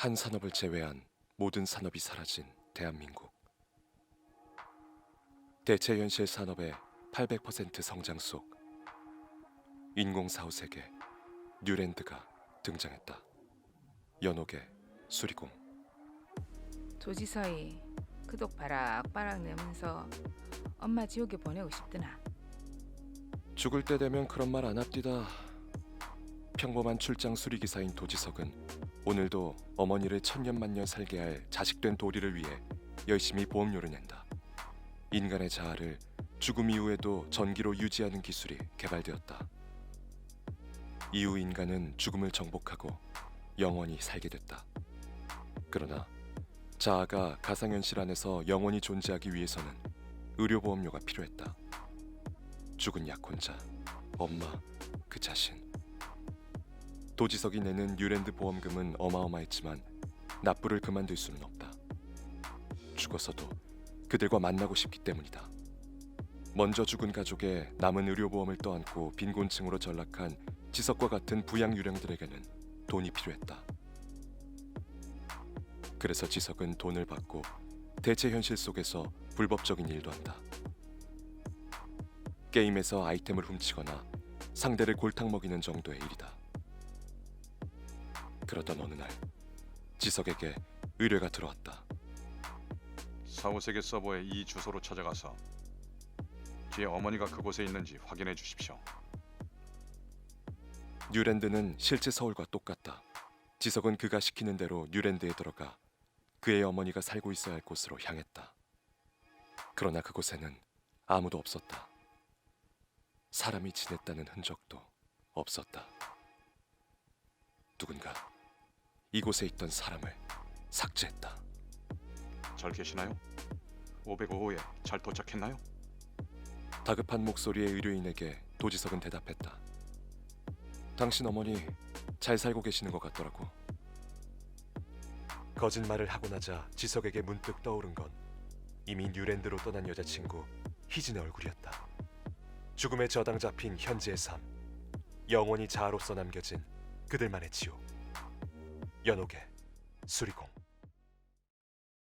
한 산업을 제외한 모든 산업이 사라진 대한민국. 대체 현실 산업의 800% 성장 속 인공 사후 세계 뉴랜드가 등장했다. 연옥의 수리공. 조지서희 그독 바락바락 내면서 엄마 지옥에 보내고 싶드나 죽을 때 되면 그런 말 안 합디다. 평범한 출장 수리 기사인 도지석은 오늘도 어머니를 천년만년 살게 할 자식된 도리를 위해 열심히 보험료를 낸다. 인간의 자아를 죽음 이후에도 전기로 유지하는 기술이 개발되었다. 이후 인간은 죽음을 정복하고 영원히 살게 됐다. 그러나 자아가 가상현실 안에서 영원히 존재하기 위해서는 의료보험료가 필요했다. 죽은 약혼자, 엄마, 그 자신. 도지석이 내는 뉴랜드 보험금은 어마어마했지만 납부를 그만둘 수는 없다. 죽어서도 그들과 만나고 싶기 때문이다. 먼저 죽은 가족의 남은 의료보험을 떠안고 빈곤층으로 전락한 지석과 같은 부양 유령들에게는 돈이 필요했다. 그래서 지석은 돈을 받고 대체 현실 속에서 불법적인 일도 한다. 게임에서 아이템을 훔치거나 상대를 골탕 먹이는 정도의 일이다. 그러던 어느 날 지석에게 의뢰가 들어왔다. 사후세계 서버의 이 주소로 찾아가서 제 어머니가 그곳에 있는지 확인해 주십시오. 뉴랜드는 실제 서울과 똑같다. 지석은 그가 시키는 대로 뉴랜드에 들어가 그의 어머니가 살고 있어야 할 곳으로 향했다. 그러나 그곳에는 아무도 없었다. 사람이 지냈다는 흔적도 없었다. 누군가 이곳에 있던 사람을 삭제했다. 잘 계시나요? 505호에 잘 도착했나요? 다급한 목소리의 의료인에게 도지석은 대답했다. 당신 어머니 잘 살고 계시는 것 같더라고. 거짓말을 하고 나자 지석에게 문득 떠오른 건 이미 뉴랜드로 떠난 여자친구 희진의 얼굴이었다. 죽음의 저당 잡힌 현재의 삶, 영원히 자아로서 남겨진 그들만의 지옥. 연옥의 수리공.